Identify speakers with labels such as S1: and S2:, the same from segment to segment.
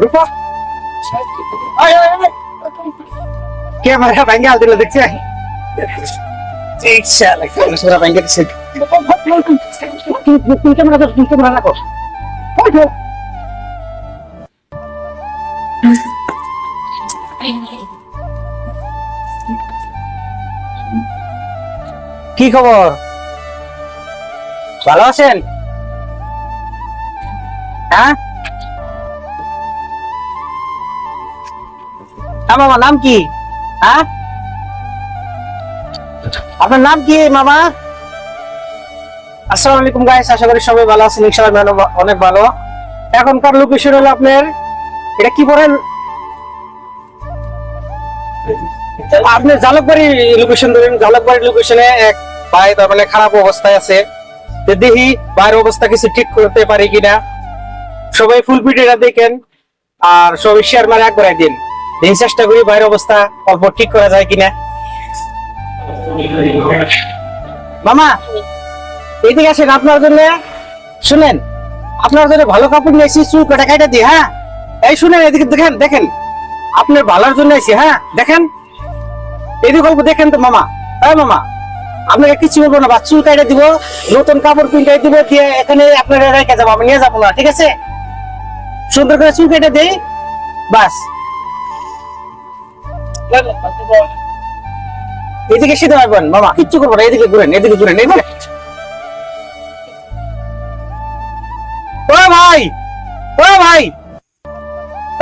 S1: রূপা। Camera ভেঙে দিল? দেখছি কি খবর? ভালো আছেন? হ্যাঁ? মামা, নাম কি? হ্যাঁ? আপনার নাম কি, মামা? আসসালামু আলাইকুম গাইস আশা করি সবাই ভালো আছেন, ইনশাআল্লাহ অনেক ভালো। এখনকার লোকেশন হলো আপনার, এটা কি বলেন আপনি জালকবাড়ি লোকেশন ধরেন, জালকবাড়ি লোকেশনে এক ভাই, তার মানে খারাপ অবস্থায় আছে। দেখি ভাইয়ের অবস্থা কিছু ঠিক করতে পারি কিনা। সবাই ফুল ভিডিওটা দেখেন, আর সবাই শেয়ার মারে এক দিন দেখি চেষ্টা করি ভাইয়ের অবস্থা অল্প ঠিক করা যায় কিনা। মামা, এইদিকে আসেন আপনার জন্য। শুনেন, আপনার জন্য ভালো কাপড় নিয়েছি চুল কাটা কাটা দিই হ্যাঁ? এই শুনেন, এদিকে দেখেন দেখেন। আপনার ভালোর জন্য এসেছি হ্যাঁ? দেখেন। এদিকে অল্প দেখেন তো মামা। হ্যাঁ মামা। আপনাকে কিছু বলব না, বা চুল কাটা দিব, নতুন কাপড় কিনতে দিব, দিয়ে এখানে আপনারা রেখে যাব, আমি নিয়ে যাব না, ঠিক আছে? সুন্দর করে চুল কেটে দেই, বাস। এদিকে সিধে পারবেন মামা, কিচ্ছু করব না, এদিকে ঘুরেন এদিকে ঘুরেন এদিকে ও ভাই ও ভাই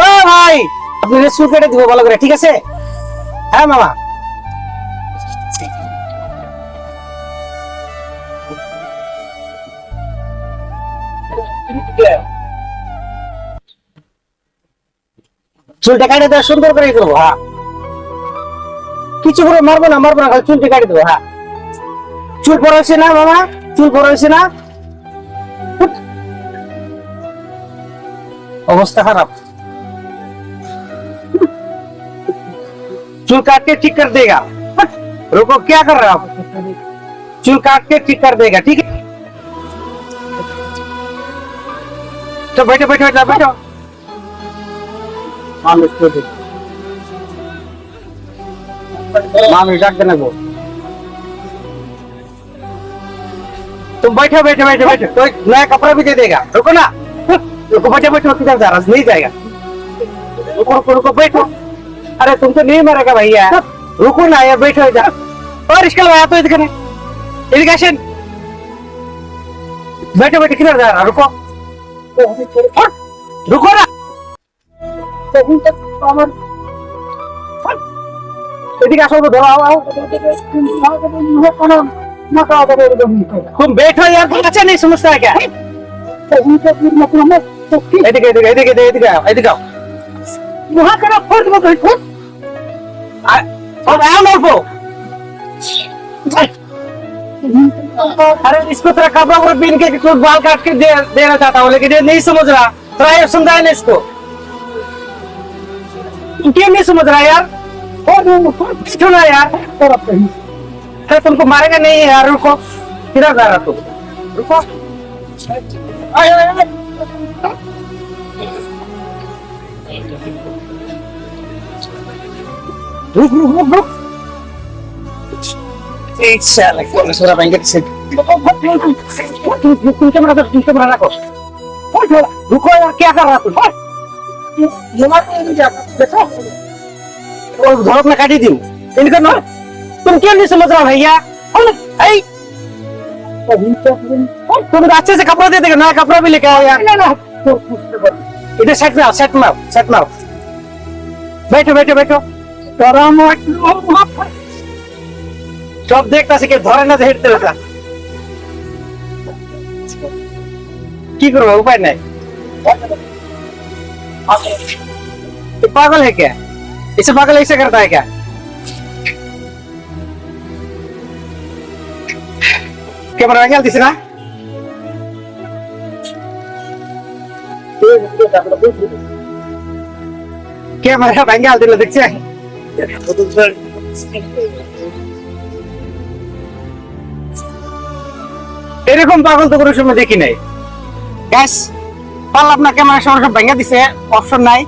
S1: ও ভাই, আপনি চুল কেটে দিব ভালো করে, ঠিক আছে? হ্যাঁ মামা। চুলটা কাটে সুন্দর করে করব হ্যাঁ। কিছু করে মারবো না মারবো না খালি চুলটা কাটে দেবো হ্যাঁ চুল পড়া হয়েছে না মামা চুল পড়া হয়েছে না হুট। অবস্থা খারাপ चूल काट के ठीक कर देगा हट, रुको क्या कर रहे हो आप चूल काट के ठीक कर देगा ठीक है तो बैठो बैठो बैठो बैठो मामी मामी देना वो। तुम बैठो बैठो बैठो बैठो। तो एक नया कपड़ा भी दे देगा। रुको ना। रुको, बैठो बैठो किधर जा रहा? नहीं जाएगा। रुको रुको रुको, बैठो। अरे, तुम तो नहीं मरेगा भैया। रुको ना यार बैठो इधर। और इसके अलावा तो इधर इरिगेशन बैठो बैठो, किधर जा रहा? रुको। रुको ना। এদিকে আসো ধরো आओ आओ तुम बैठो यार तुम अच्छा नहीं समझता है क्या এদিকে এদিকে এদিকে এদিকে এদিকে आओ, এদিকে आओ वहां करा फुट वो गई फुट और आओ ना वो अरे इसको तेरा कपड़ा वपड़ा पहन के कुछ बाल काट के दे, देना चाहता हूँ लेकिन ये नहीं समझ रहा ट्राई समझाया ना इसको क्यों नहीं समझ रहा यार और ना यार और अब कहीं अरे तुमको मारेगा नहीं यार रुको किधर जा रहा तुम रुको आए रुक रुक रुक रुक एक साल को सुरा बैंगट से तुमसे मरा तुमसे मरा रखो रुको यार क्या कर रहा तुम ये मार देखो और धड़क में काटी दी इनका ना तुम क्यों नहीं समझ रहा भैया तुम अच्छे से कपड़ा दे देगा नया कपड़ा भी लेके आओ यार इधर सेट में आओ सेट में आओ सेट में आओ बैठो बैठो बैठो गरम सब देखता से के धरे ना हेटते रहता की करो उपाय नहीं पागल है क्या इसे पागल ऐसे करता है क्या कैमरा में दिस ना ক্যামেরা ভেঙে দিল দেখছে এরকম পাগল তো কোনো সময় দেখি নাই গ্যাস পারলাম না ক্যামেরা সবার সব ভেঙে দিছে অপশন নাই